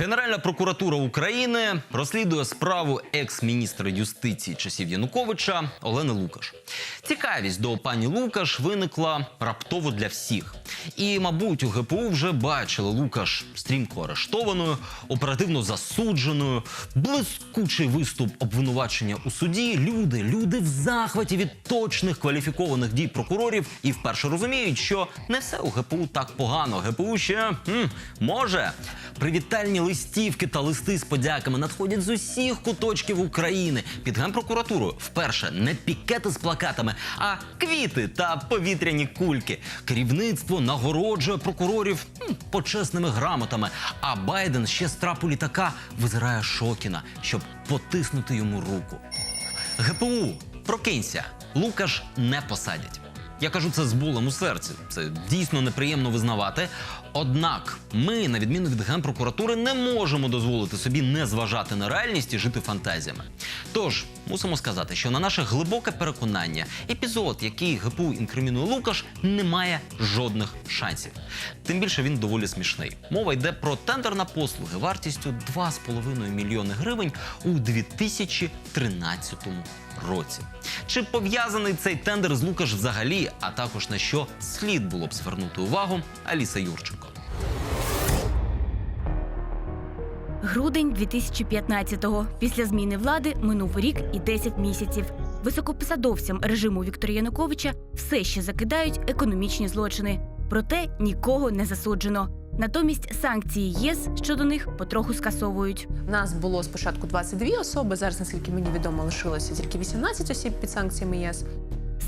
Генеральна прокуратура України розслідує справу екс-міністра юстиції часів Януковича Олени Лукаш. Цікавість до пані Лукаш виникла раптово для всіх. І, мабуть, у ГПУ вже бачили Лукаш стрімко арештованою, оперативно засудженою, блискучий виступ обвинувачення у суді. Люди, люди в захваті від точних кваліфікованих дій прокурорів і вперше розуміють, що не все у ГПУ так погано. ГПУ ще м, може. Привітальні листівки та листи з подяками надходять з усіх куточків України. Під генпрокуратурою вперше не пікети з плакатами, а квіти та повітряні кульки. Керівництво нагороджує прокурорів почесними грамотами. А Байден ще з трапу літака визирає Шокіна, щоб потиснути йому руку. ГПУ, прокинься, Лукаш не посадять. Я кажу це з болем у серці. Це дійсно неприємно визнавати. Однак ми, на відміну від генпрокуратури, не можемо дозволити собі не зважати на реальність і жити фантазіями. Тож мусимо сказати, що на наше глибоке переконання, епізод, який ГПУ інкримінує Лукаш, не має жодних шансів. Тим більше він доволі смішний. Мова йде про тендер на послуги вартістю 2,5 мільйони гривень у 2013 році. Чи пов'язаний цей тендер з Лукаш взагалі, а також на що слід було б звернути увагу Аліса Юрченко. Грудень 2015-го. Після зміни влади минув рік і 10 місяців. Високопосадовцям режиму Віктора Януковича все ще закидають економічні злочини. Проте нікого не засуджено. Натомість санкції ЄС щодо них потроху скасовують. У нас було спочатку 22 особи. Зараз, наскільки мені відомо, лишилося тільки 18 осіб під санкціями єС.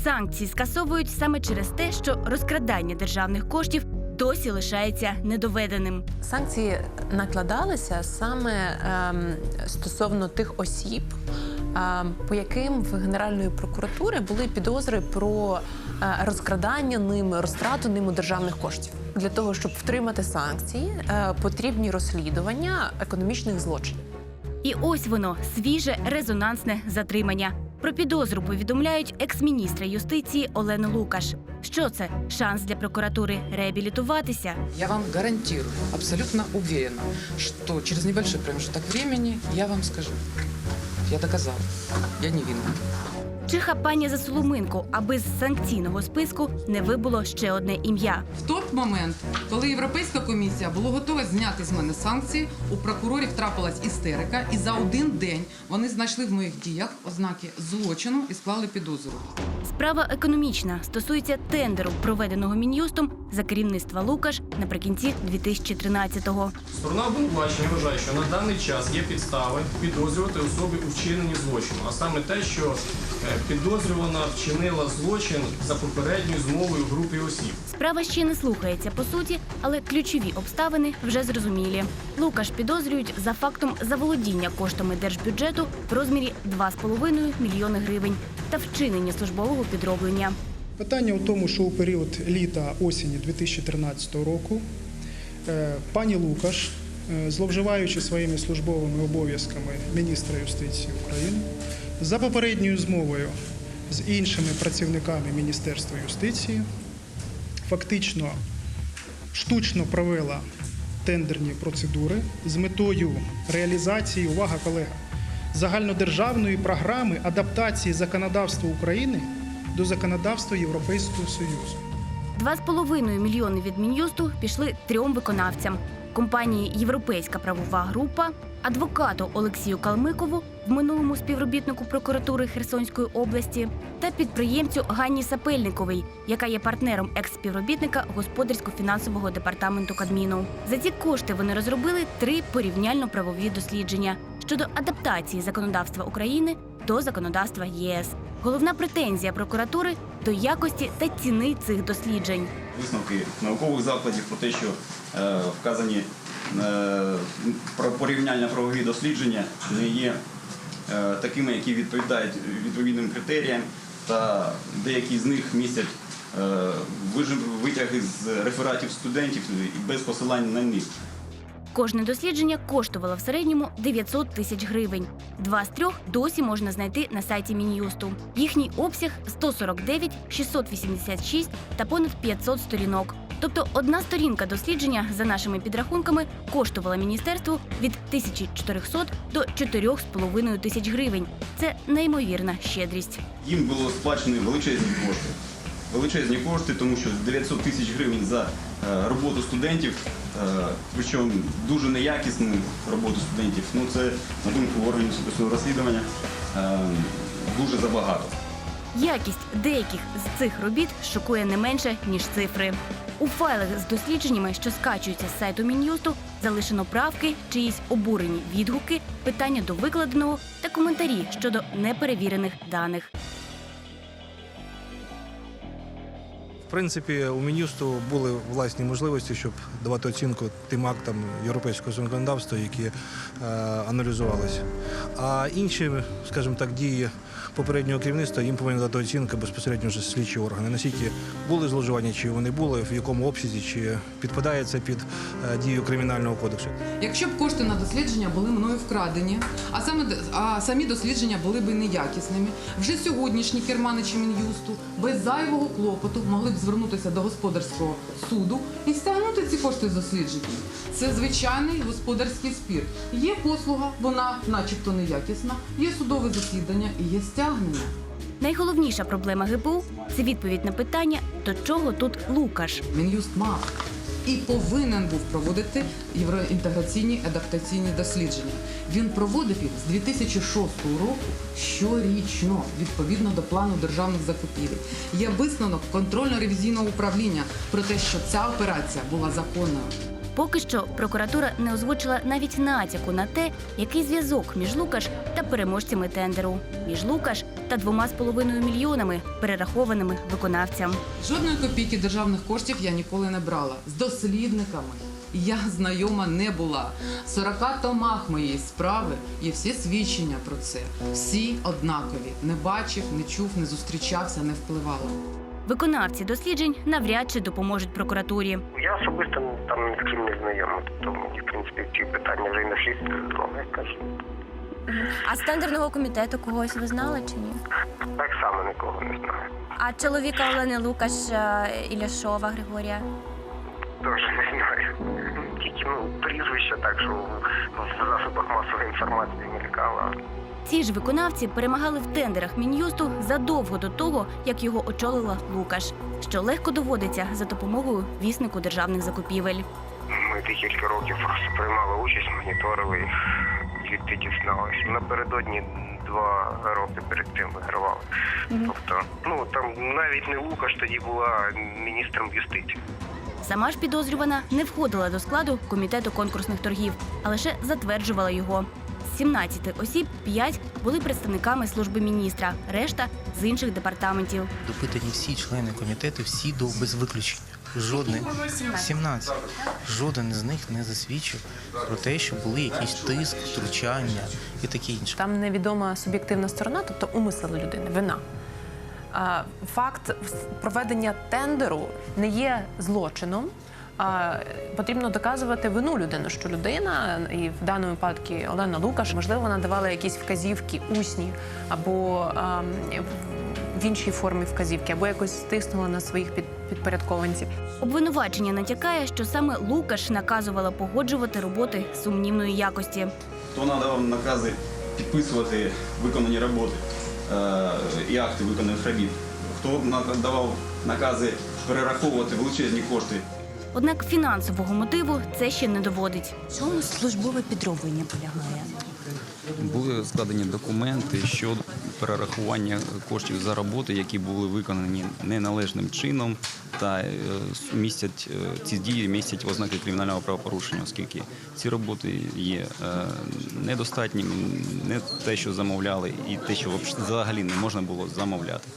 Санкції скасовують саме через те, що розкрадання державних коштів досі лишається недоведеним. Санкції накладалися саме ем, стосовно тих осіб, ем, по яким в Генеральної прокуратури були підозри про е, розкрадання ними, розтрату ними державних коштів. Для того щоб втримати санкції, е, потрібні розслідування економічних злочинів. І ось воно свіже резонансне затримання. Про підозру повідомляють екс-міністра юстиції Олену Лукаш. Що це? Шанс для прокуратури реабілітуватися. Я вам гарантую, абсолютно уверена, що через небольшой проміжок часу я вам скажу. Я доказала. Я невинна. Чи хапання за соломинку, аби з санкційного списку не вибуло ще одне ім'я. В той момент, коли Європейська комісія була готова зняти з мене санкції, у прокурорів трапилась істерика, і за один день вони знайшли в моїх діях ознаки злочину і склали підозру. Справа економічна стосується тендеру, проведеного мін'юстом за керівництва Лукаш наприкінці 2013-го. Сторона обвинувачення вважає, що на даний час є підстави підозрювати особи у вчиненні злочину, а саме те, що підозрювана вчинила злочин за попередньою змовою групи осіб. Справа ще не слухається по суті, але ключові обставини вже зрозумілі. Лукаш підозрюють за фактом заволодіння коштами держбюджету в розмірі 2,5 мільйони гривень та вчинення службового підроблення. Питання у тому, що у період літа осені 2013 року е, пані Лукаш, е, зловживаючи своїми службовими обов'язками міністра юстиції України, за попередньою змовою з іншими працівниками Міністерства юстиції, фактично штучно провела тендерні процедури з метою реалізації, увага, колега, загальнодержавної програми адаптації законодавства України до законодавства Європейського Союзу. 2,5 мільйони від мін'юсту пішли трьом виконавцям: компанії Європейська правова група, адвокату Олексію Калмикову, в минулому співробітнику прокуратури Херсонської області, та підприємцю Ганні Сапельниковій, яка є партнером екс-співробітника господарсько-фінансового департаменту Кадміну. За ці кошти вони розробили три порівняльно-правові дослідження щодо адаптації законодавства України до законодавства ЄС. Головна претензія прокуратури до якості та ціни цих досліджень. висновки наукових закладів про те, що вказані е, порівняльно правові дослідження не є е, такими, які відповідають відповідним критеріям, та деякі з них містять е, витяги з рефератів студентів без посилань на них. Кожне дослідження коштувало в середньому 900 тисяч гривень. Два з трьох досі можна знайти на сайті Мін'юсту. Їхній обсяг 149, 686 та понад 500 сторінок. Тобто одна сторінка дослідження, за нашими підрахунками, коштувала міністерству від 1400 до 4,5 тисяч гривень. Це неймовірна щедрість. Їм було сплачені величезні кошти. Величезні кошти, тому що 900 тисяч гривень за е, роботу студентів, е, причому дуже неякісну роботу студентів. Ну це, на думку органів судового розслідування, е, дуже забагато. Якість деяких з цих робіт шокує не менше ніж цифри. У файлах з дослідженнями, що скачуються з сайту Мін'юсту, залишено правки, чиїсь обурені відгуки, питання до викладеного та коментарі щодо неперевірених даних. В принципі, у Мін'юсту були власні можливості, щоб давати оцінку тим актам європейського законодавства, які е, аналізувалися. А інші, скажімо так, дії попереднього керівництва їм повинні дати оцінку безпосередньо вже слідчі органи. Наскільки були зловживання, чи вони були, в якому обсязі, чи підпадає це під е, дію кримінального кодексу. Якщо б кошти на дослідження були мною вкрадені, а саме а самі дослідження були б неякісними, вже сьогоднішні керманичі мін'юсту без зайвого клопоту могли б звернутися до господарського суду і стягнути ці кошти з дослідження. Це звичайний господарський спір. Є послуга, вона, начебто, неякісна, є судове засідання і є стягнення. Найголовніша проблема ГПУ це відповідь на питання, до чого тут Лукаш. Мін'юст мав і повинен був проводити євроінтеграційні адаптаційні дослідження. Він проводив їх з 2006 року щорічно, відповідно до плану державних закупівель. Є висновок контрольно-ревізійного управління про те, що ця операція була законною. Поки що прокуратура не озвучила навіть натяку на те, який зв'язок між Лукаш та переможцями тендеру, між Лукаш та двома з половиною мільйонами перерахованими виконавцям. Жодної копійки державних коштів я ніколи не брала. З дослідниками я знайома не була. 40 томах моєї справи є всі свідчення про це. Всі однакові. Не бачив, не чув, не зустрічався, не впливала. Виконавці досліджень навряд чи допоможуть прокуратурі. Я особисто там ні з ким не знайомий, тому мені, в принципі, ці питання вже й на здоров'я, як кажуть. А з тендерного комітету когось ви знали чи ні? Так само нікого не знаю. А чоловіка Олени Лукаш е, Іляшова Григорія? Теж не знаю. Тільки ну, прізвище так, що в засобах масової інформації мелькало. Ці ж виконавці перемагали в тендерах мін'юсту задовго до того, як його очолила Лукаш, що легко доводиться за допомогою віснику державних закупівель. Ми декілька років приймали участь, моніторили їх, звідти дізналися. Напередодні два роки перед тим вигравали. Тобто, ну там навіть не Лукаш тоді була міністром юстиції. Сама ж підозрювана не входила до складу комітету конкурсних торгів, а лише затверджувала його. З 17 осіб 5 були представниками служби міністра, решта з інших департаментів. Допитані всі члени комітету, всі до без виключення. Жодний 17. Жоден з них не засвідчив про те, що були якісь тиск, втручання і таке інше. Там невідома суб'єктивна сторона, тобто умисел людини, вина. Факт проведення тендеру не є злочином. А, потрібно доказувати вину людини, що людина, і в даному випадку Олена Лукаш, можливо, вона давала якісь вказівки усні або в іншій формі вказівки, або якось стиснула на своїх під, підпорядкованців. Обвинувачення натякає, що саме Лукаш наказувала погоджувати роботи сумнівної якості. Хто надавав накази підписувати виконані роботи е, і акти виконаних робіт? Хто надавав накази перераховувати величезні кошти Однак фінансового мотиву це ще не доводить. В чому службове підроблення полягає? Були складені документи щодо перерахування коштів за роботи, які були виконані неналежним чином, та е, містять е, ці дії містять ознаки кримінального правопорушення, оскільки ці роботи є е, недостатніми, не те, що замовляли, і те, що взагалі не можна було замовляти.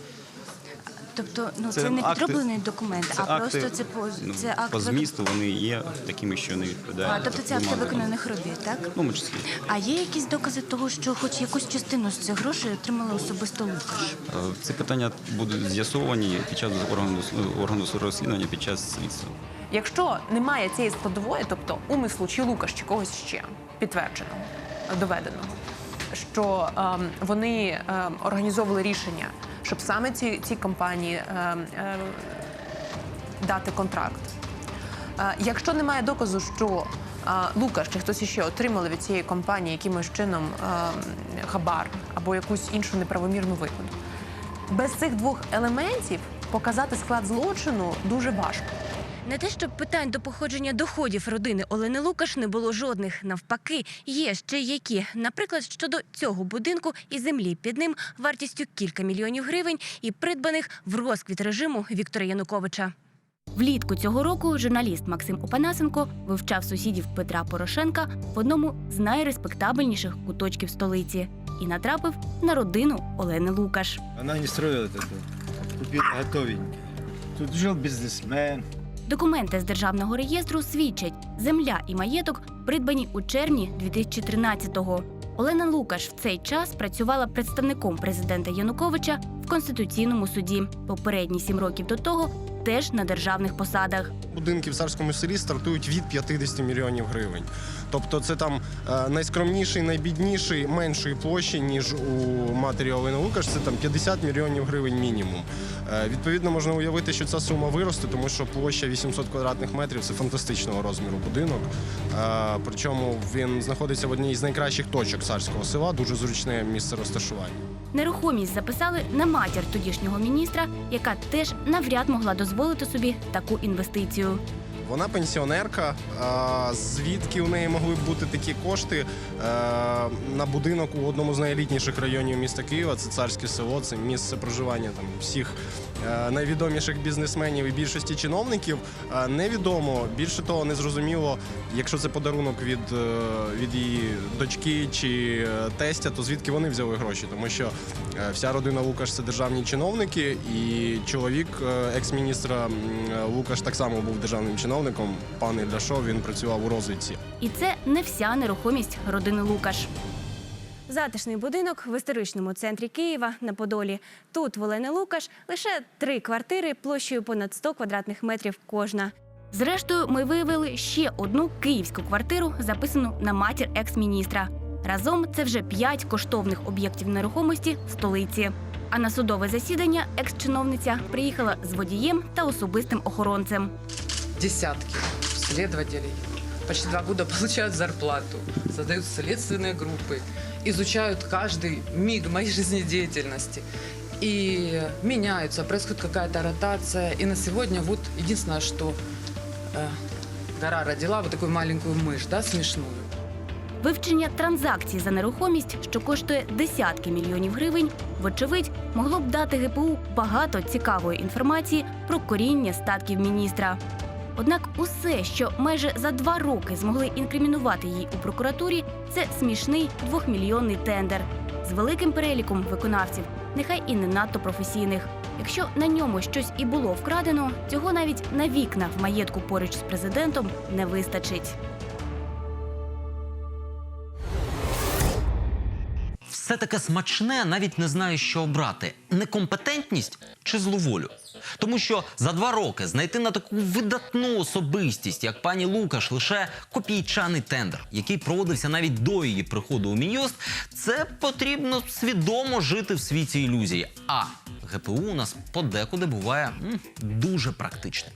Тобто, ну Це це, не акти- підроблений документ, Це а акти, просто це по ну, це акт по змісту вони є такими, що не відповідають. А, тобто це акти виконаних робіт, так? В тому числі. А є якісь докази того, що хоч якусь частину з цих грошей отримали особисто Лукаш? Е, Ці питання будуть з'ясовані під час органу органу розслідування під час слідства. Якщо немає цієї складової, тобто умислу чи лукаш, чи когось ще підтвердженого, доведеного, що ем, вони ем, організовували рішення, щоб саме ці, ці компанії е, е, дати контракт Е, Якщо немає доказу, що е, Лукаш чи хтось іще отримали від цієї компанії якимось чином е, хабар або якусь іншу неправомірну вигоду, без цих двох елементів показати склад злочину дуже важко. Не те, щоб питань до походження доходів родини Олени Лукаш не було жодних. Навпаки, є ще які. Наприклад, щодо цього будинку і землі під ним вартістю кілька мільйонів гривень і придбаних в розквіт режиму Віктора Януковича. Влітку цього року журналіст Максим Опанасенко вивчав сусідів Петра Порошенка в одному з найреспектабельніших куточків столиці і натрапив на родину Олени Лукаш. Она не строила это. Купила готовенькое. Тут жил бизнесмен. Документи з державного реєстру свідчать, земля і маєток придбані у червні 2013-го. Олена Лукаш в цей час працювала представником президента Януковича конституційному суді. Попередні сім років до того теж на державних посадах. Будинки в царському селі стартують від 50 мільйонів гривень. Тобто це там е, найскромніший, найбідніший меншої площі, ніж у матері Олени Лукаш, це там 50 мільйонів гривень мінімум. Е, відповідно, можна уявити, що ця сума виросте, тому що площа 800 квадратних метрів це фантастичного розміру будинок. Е, причому він знаходиться в одній з найкращих точок царського села, дуже зручне місце розташування. Нерухомість записали на матір тодішнього міністра, яка теж навряд могла дозволити собі таку інвестицію. Вона пенсіонерка. Звідки у неї могли б бути такі кошти е, на будинок у одному з найелітніших районів міста Києва? Це царське село, це місце проживання там всіх е, найвідоміших бізнесменів і більшості чиновників. Е, Невідомо більше того, не зрозуміло, якщо це подарунок від, від її дочки чи тестя, то звідки вони взяли гроші? Тому що вся родина Лукаш це державні чиновники, і чоловік екс-міністра Лукаш так само був державним чиновником. Пан Ільдашов, він працював у розвідці. І це не вся нерухомість родини Лукаш. Затишний будинок в історичному центрі Києва на Подолі. Тут в Олени Лукаш лише три квартири площею понад 100 квадратних метрів кожна. Зрештою, ми виявили ще одну київську квартиру, записану на матір екс-міністра. Разом це вже п'ять коштовних об'єктів нерухомості в столиці. А на судове засідання екс-чиновниця приїхала з водієм та особистим охоронцем Десятки следователей почти два года получают зарплату, создают следственные группы, изучают каждый миг моей жизнедеятельности. И меняются, происходит какая-то ротация. И на сегодня вот единственное, что э, гора родила вот такую маленькую мышь, да, смешную. Вивчення транзакцій за нерухомість, що коштує десятки мільйонів гривень, вочевидь, могло б дати ГПУ багато цікавої інформації про коріння статків міністра. Однак усе, що майже за два роки змогли інкримінувати їй у прокуратурі, це смішний двохмільйонний тендер з великим переліком виконавців, нехай і не надто професійних. Якщо на ньому щось і було вкрадено, цього навіть на вікна в маєтку поруч з президентом не вистачить. Все таке смачне, навіть не знаю, що обрати: некомпетентність чи зловолю. Тому що за два роки знайти на таку видатну особистість, як пані Лукаш, лише копійчаний тендер, який проводився навіть до її приходу у Мін'юст, це потрібно свідомо жити в світі ілюзії. А ГПУ у нас подекуди буває дуже практичним.